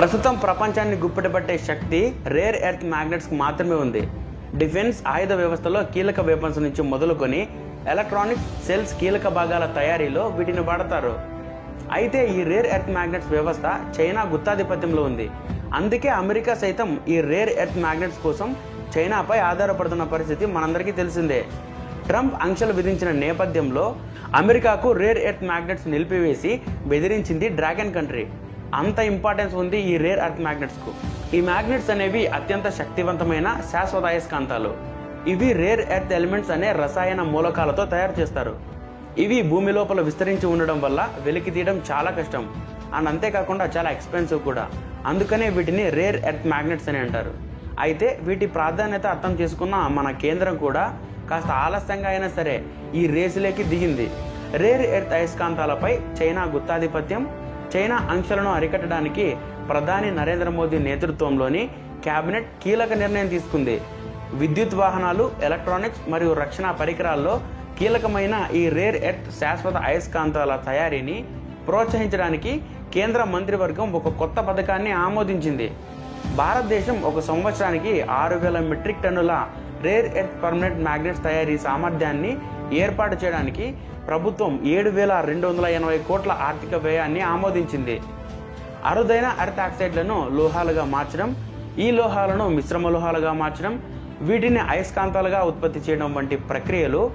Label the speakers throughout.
Speaker 1: ప్రస్తుతం ప్రపంచాన్ని గుప్పెటపట్టే శక్తి rare earth మ్యాగ్నెట్స్కి మాత్రమే ఉంది. డిఫెన్స్ ఆయుధ వ్యవస్థలో కీలక వెపన్స్ నుంచి మొదలుకొని ఎలక్ట్రానిక్స్ సెల్స్ కీలక భాగాల తయారీలో వీటిని వాడతారు. అయితే ఈ రేర్ ఎర్త్ మ్యాగ్నెట్స్ వ్యవస్థ చైనా గుత్తాధిపత్యంలో ఉంది. అందుకే అమెరికా సైతం ఈ రేర్ ఎర్త్ మ్యాగ్నెట్స్ కోసం చైనాపై ఆధారపడుతున్న పరిస్థితి మనందరికీ తెలిసిందే. ట్రంప్ ఆంక్షలు విధించిన నేపథ్యంలో అమెరికాకు రేర్ ఎర్త్ మ్యాగ్నెట్స్ నిలిపివేసి బెదిరించింది డ్రాగన్ కంట్రీ. అంత ఇంపార్టెన్స్ ఉంది ఈ రేర్ ఎర్త్ మ్యాగ్నెట్స్కు ఈ మ్యాగ్నెట్స్ అనేవి అత్యంత శక్తివంతమైన శాశ్వత అయస్కాంతాలు ఇవి రేర్ ఎర్త్ ఎలిమెంట్స్ అనే రసాయన మూలకాలతో తయారు చేస్తారు. ఇవి భూమి లోపల విస్తరించి ఉండడం వల్ల వెలికి తీయడం చాలా కష్టం. అండ్ అంతేకాకుండా చాలా ఎక్స్పెన్సివ్ కూడా. అందుకనే వీటిని రేర్ ఎర్త్ మ్యాగ్నెట్స్ అని అంటారు. అయితే వీటి ప్రాధాన్యత అర్థం చేసుకున్న మన కేంద్రం కూడా కాస్త ఆలస్యంగా అయినా సరే ఈ రేసులోకి దిగింది. రేర్ ఎర్త్ అయస్కాంతాలపై చైనా గుత్తాధిపత్యం చైనా ఆంక్షలను అరికట్టడానికి ప్రధాని నరేంద్ర మోదీ నేతృత్వంలోని కేబినెట్ కీలక నిర్ణయం తీసుకుంది. విద్యుత్ వాహనాలు ఎలక్ట్రానిక్స్ మరియు రక్షణ పరికరాల్లో కీలకమైన ఈ రేర్ ఎర్త్ శాశ్వత అయస్కాంతాల తయారీని ప్రోత్సహించడానికి కేంద్ర మంత్రివర్గం ఒక కొత్త పథకాన్ని ఆమోదించింది. భారతదేశం ఒక సంవత్సరానికి ఆరు వేల మెట్రిక్ టన్నుల రేర్ ఎర్త్ పర్మనెంట్ మ్యాగ్నెట్స్ తయారీ సామర్థ్యాన్ని ఏర్పాటు చేయడానికి ప్రభుత్వం ఏడు వేల రెండు వందల ఎనభై కోట్ల ఆర్థిక వ్యయాన్ని ఆమోదించింది. అరుదైన ఎర్త్ ఆక్సైడ్లను లోహాలుగా మార్చడం ఈ లోహాలను మిశ్రమ లోహాలుగా మార్చడం వీటిని అయస్కాంతాలుగా ఉత్పత్తి చేయడం వంటి ప్రక్రియలు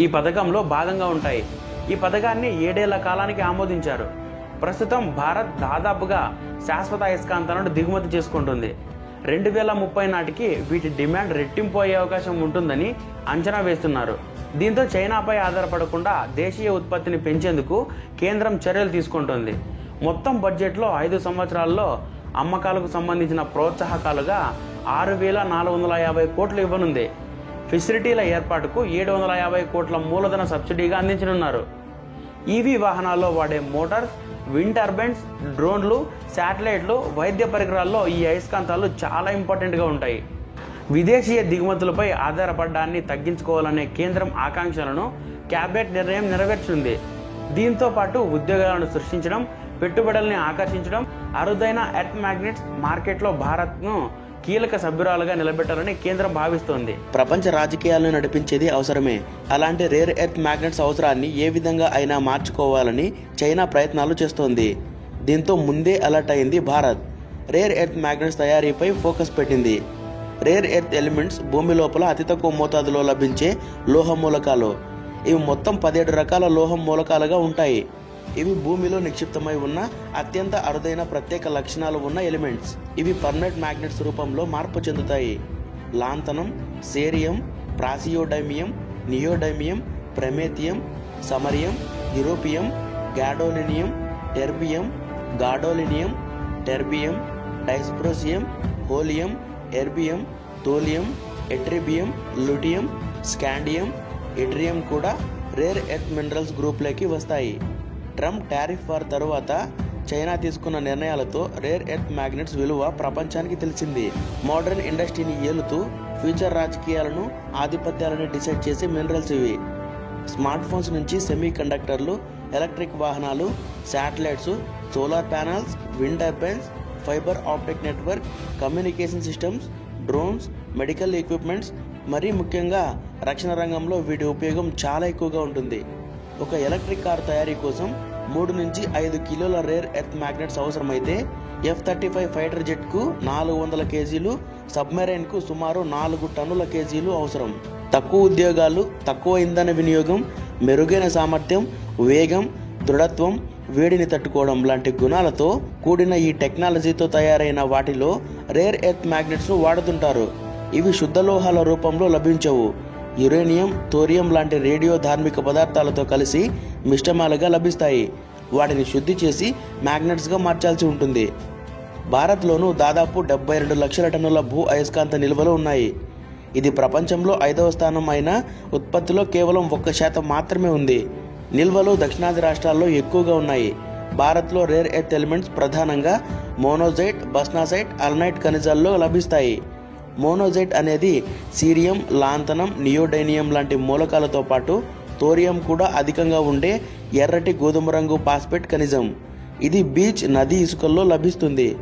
Speaker 1: ఈ పథకంలో భాగంగా ఉంటాయి. ఈ పథకాన్ని ఏడేళ్ళ కాలానికి ఆమోదించారు. ప్రస్తుతం భారత్ దాదాపుగా శాశ్వత అయస్కాంతాలను దిగుమతి చేసుకుంటుంది. రెండు వేల ముప్పై నాటికి వీటి డిమాండ్ రెట్టింపు అయ్యే అవకాశం ఉంటుందని అంచనా వేస్తున్నారు. దీంతో చైనాపై ఆధారపడకుండా దేశీయ ఉత్పత్తిని పెంచేందుకు కేంద్రం చర్యలు తీసుకుంటుంది. మొత్తం బడ్జెట్లో ఐదు సంవత్సరాల్లో అమ్మకాలకు సంబంధించిన ప్రోత్సాహకాలుగా ఆరు వేల నాలుగు వందల యాభై కోట్లు ఇవ్వనుంది. ఫెసిలిటీల ఏర్పాటుకు ఏడు వందల యాభై కోట్ల మూలధన సబ్సిడీగా అందించనున్నారు. ఈవీ వాహనాల్లో వాడే మోటార్స్ విండ్ టర్బైన్స్ డ్రోన్లు శాటిలైట్లు వైద్య పరికరాల్లో ఈ అయస్కాంతాలు చాలా ఇంపార్టెంట్గా ఉంటాయి. విదేశీయ దిగుమతులపై ఆధారపడడాన్ని తగ్గించుకోవాలనే కేంద్రం ఆకాంక్షలను క్యాబినెట్ నిర్ణయం నెరవేర్చింది. దీంతో పాటు ఉద్యోగాలను సృష్టించడం పెట్టుబడుల్ని ఆకర్షించడం అరుదైన ఎర్త్ మ్యాగ్నెట్స్ మార్కెట్లో భారత్ను కీలక సభ్యురాలుగా నిలబెట్టాలని కేంద్రం భావిస్తోంది. ప్రపంచ రాజకీయాలను నడిపించేది అవసరమే. అలాంటి రేర్ ఎర్త్ మ్యాగ్నెట్స్ అవసరాన్ని ఏ విధంగా అయినా మార్చుకోవాలని చైనా ప్రయత్నాలు చేస్తోంది. దీంతో ముందే అలర్ట్ అయింది భారత్. రేర్ ఎర్త్ మ్యాగ్నెట్స్ తయారీపై ఫోకస్ పెట్టింది. రేర్ ఎర్త్ ఎలిమెంట్స్ భూమి లోపల అతి తక్కువ మోతాదులో లభించే లోహ మూలకాలు. ఇవి మొత్తం పదిహేడు రకాల లోహం మూలకాలుగా ఉంటాయి. ఇవి భూమిలో నిక్షిప్తమై ఉన్న అత్యంత అరుదైన ప్రత్యేక లక్షణాలు ఉన్న ఎలిమెంట్స్. ఇవి పర్మనెంట్ మ్యాగ్నెట్స్ రూపంలో మార్పు చెందుతాయి. Lanthanum cerium praseodymium neodymium promethium samarium europium gadolinium terbium gadolinium terbium dysprosium holmium erbium thulium ytterbium lutetium scandium yttrium కూడా రేర్ ఎర్త్ మినరల్స్ గ్రూప్లోకి వస్తాయి. ట్రంప్ టారిఫ్ వార్ తరువాత చైనా తీసుకున్న నిర్ణయాలతో రేర్ ఎర్త్ మ్యాగ్నెట్స్ విలువ ప్రపంచానికి తెలిసింది. మోడర్న్ ఇండస్ట్రీని ఏలుతూ ఫ్యూచర్ రాజకీయాలను ఆధిపత్యాలను డిసైడ్ చేసే మినరల్స్ ఇవి. స్మార్ట్ ఫోన్స్ నుంచి సెమీ కండక్టర్లు ఎలక్ట్రిక్ వాహనాలు satellites solar panels wind turbines fibre optic network communication systems drones medical equipments మరీ ముఖ్యంగా రక్షణ రంగంలో వీటి ఉపయోగం చాలా ఎక్కువగా ఉంటుంది. ఒక ఎలక్ట్రిక్ కార్ తయారీ కోసం మూడు నుంచి ఐదు కిలోల రేర్ ఎర్త్ మ్యాగ్నెట్స్ అవసరమైతే ఎఫ్ థర్టీ ఫైవ్ ఫైటర్ జెట్కు నాలుగు వందల కేజీలు సబ్మెరైన్కు సుమారు నాలుగు టన్నుల కేజీలు అవసరం. తక్కువ ఉద్యోగాలు తక్కువ ఇంధన వినియోగం మెరుగైన సామర్థ్యం వేగం దృఢత్వం వేడిని తట్టుకోవడం లాంటి గుణాలతో కూడిన ఈ టెక్నాలజీతో తయారైన వాటిలో రేర్ ఎర్త్ మ్యాగ్నెట్స్ను వాడుతుంటారు. ఇవి శుద్ధ లోహాల రూపంలో లభించవు. యురేనియం థోరియం లాంటి రేడియో ధార్మిక పదార్థాలతో కలిసి మిశ్రమాలుగా లభిస్తాయి. వాటిని శుద్ధి చేసి మ్యాగ్నెట్స్గా మార్చాల్సి ఉంటుంది. భారత్లోనూ దాదాపు డెబ్బై రెండు లక్షల టన్నుల భూ అయస్కాంత నిల్వలు ఉన్నాయి. ఇది ప్రపంచంలో ఐదవ స్థానం అయిన ఉత్పత్తిలో కేవలం ఒక్క శాతం మాత్రమే ఉంది. నిల్వలు దక్షిణాది రాష్ట్రాల్లో ఎక్కువగా ఉన్నాయి. భారత్లో రేర్ ఎర్త్ ఎలిమెంట్స్ ప్రధానంగా మోనోజైట్ బస్నాసైట్ అల్నైట్ ఖనిజాల్లో లభిస్తాయి. మోనోజైట్ అనేది సీరియం లాంతనం నియోడైనియం లాంటి మూలకాలతో పాటు తోరియం కూడా అధికంగా ఉండే ఎర్రటి గోధుమ రంగు పాస్పెట్ ఖనిజం. ఇది బీచ్ నది ఇసుకల్లో లభిస్తుంది.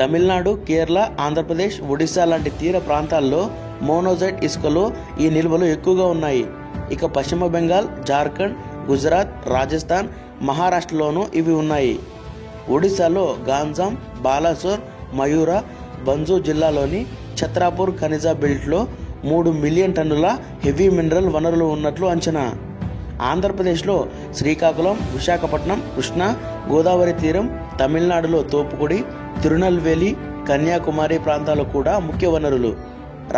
Speaker 1: తమిళనాడు కేరళ ఆంధ్రప్రదేశ్ ఒడిశా లాంటి తీర ప్రాంతాల్లో మోనోజైట్ ఇసుకలో ఈ నిల్వలు ఎక్కువగా ఉన్నాయి. ఇక పశ్చిమ బెంగాల్ జార్ఖండ్ గుజరాత్ రాజస్థాన్ మహారాష్ట్రలోనూ ఇవి ఉన్నాయి. ఒడిశాలో గాంజాం బాలాసోర్ మయూర బంజు జిల్లాలోని ఛత్రాపూర్ ఖనిజా బెల్ట్లో మూడు మిలియన్ టన్నుల హెవీ మినరల్ వనరులు ఉన్నట్లు అంచనా. ఆంధ్రప్రదేశ్లో శ్రీకాకుళం విశాఖపట్నం కృష్ణా గోదావరి తీరం తమిళనాడులో తోపుకుడి తిరునల్వేలి కన్యాకుమారి ప్రాంతాలు కూడా ముఖ్య వనరులు.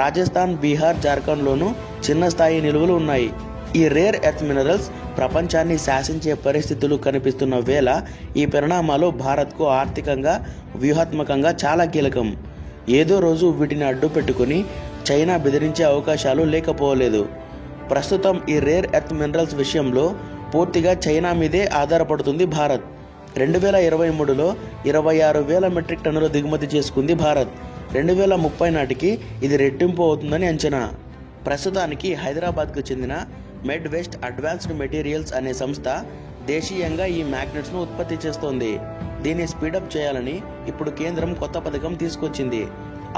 Speaker 1: రాజస్థాన్ బీహార్ జార్ఖండ్లోనూ చిన్న స్థాయి నిలువలు ఉన్నాయి. ఈ రేర్ ఎర్త్ మినరల్స్ ప్రపంచాన్ని శాసించే పరిస్థితులు కనిపిస్తున్న వేళ ఈ పరిణామాలు భారత్కు ఆర్థికంగా వ్యూహాత్మకంగా చాలా కీలకం. ఏదో రోజు వీటిని అడ్డు పెట్టుకుని చైనా బెదిరించే అవకాశాలు లేకపోలేదు. ప్రస్తుతం ఈ రేర్ ఎర్త్ మినరల్స్ విషయంలో పూర్తిగా చైనా మీదే ఆధారపడుతుంది భారత్. రెండు వేల ఇరవై మూడులో ఇరవై ఆరు వేల మెట్రిక్ టన్నుల దిగుమతి చేసుకుంది భారత్. రెండు వేల ముప్పై నాటికి ఇది రెట్టింపు అవుతుందని అంచనా. ప్రస్తుతానికి హైదరాబాద్కు చెందిన మెడ్ వెస్ట్ అడ్వాన్స్డ్ మెటీరియల్స్ అనే సంస్థ దేశీయంగా ఈ మ్యాగ్నెట్స్ను ఉత్పత్తి చేస్తోంది. దీన్ని స్పీడప్ చేయాలని ఇప్పుడు కేంద్రం కొత్త పథకం తీసుకొచ్చింది.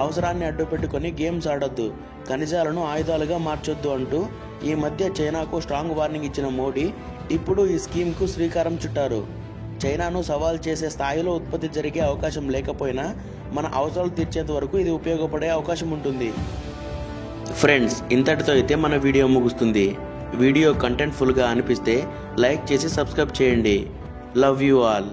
Speaker 1: అవసరాన్ని అడ్డుపెట్టుకొని గేమ్స్ ఆడొద్దు ఖనిజాలను ఆయుధాలుగా మార్చొద్దు అంటూ ఈ మధ్య చైనాకు స్ట్రాంగ్ వార్నింగ్ ఇచ్చిన మోడీ ఇప్పుడు ఈ స్కీమ్కు శ్రీకారం చుట్టారు. చైనాను సవాల్ చేసే స్థాయిలో ఉత్పత్తి జరిగే అవకాశం లేకపోయినా మన అవసరాలు తీర్చేంత వరకు ఇది ఉపయోగపడే అవకాశం ఉంటుంది. ఫ్రెండ్స్ ఇంతటితో అయితే మన వీడియో ముగుస్తుంది. వీడియో కంటెంట్ఫుల్గా అనిపిస్తే లైక్ చేసి సబ్స్క్రైబ్ చేయండి. Love you all.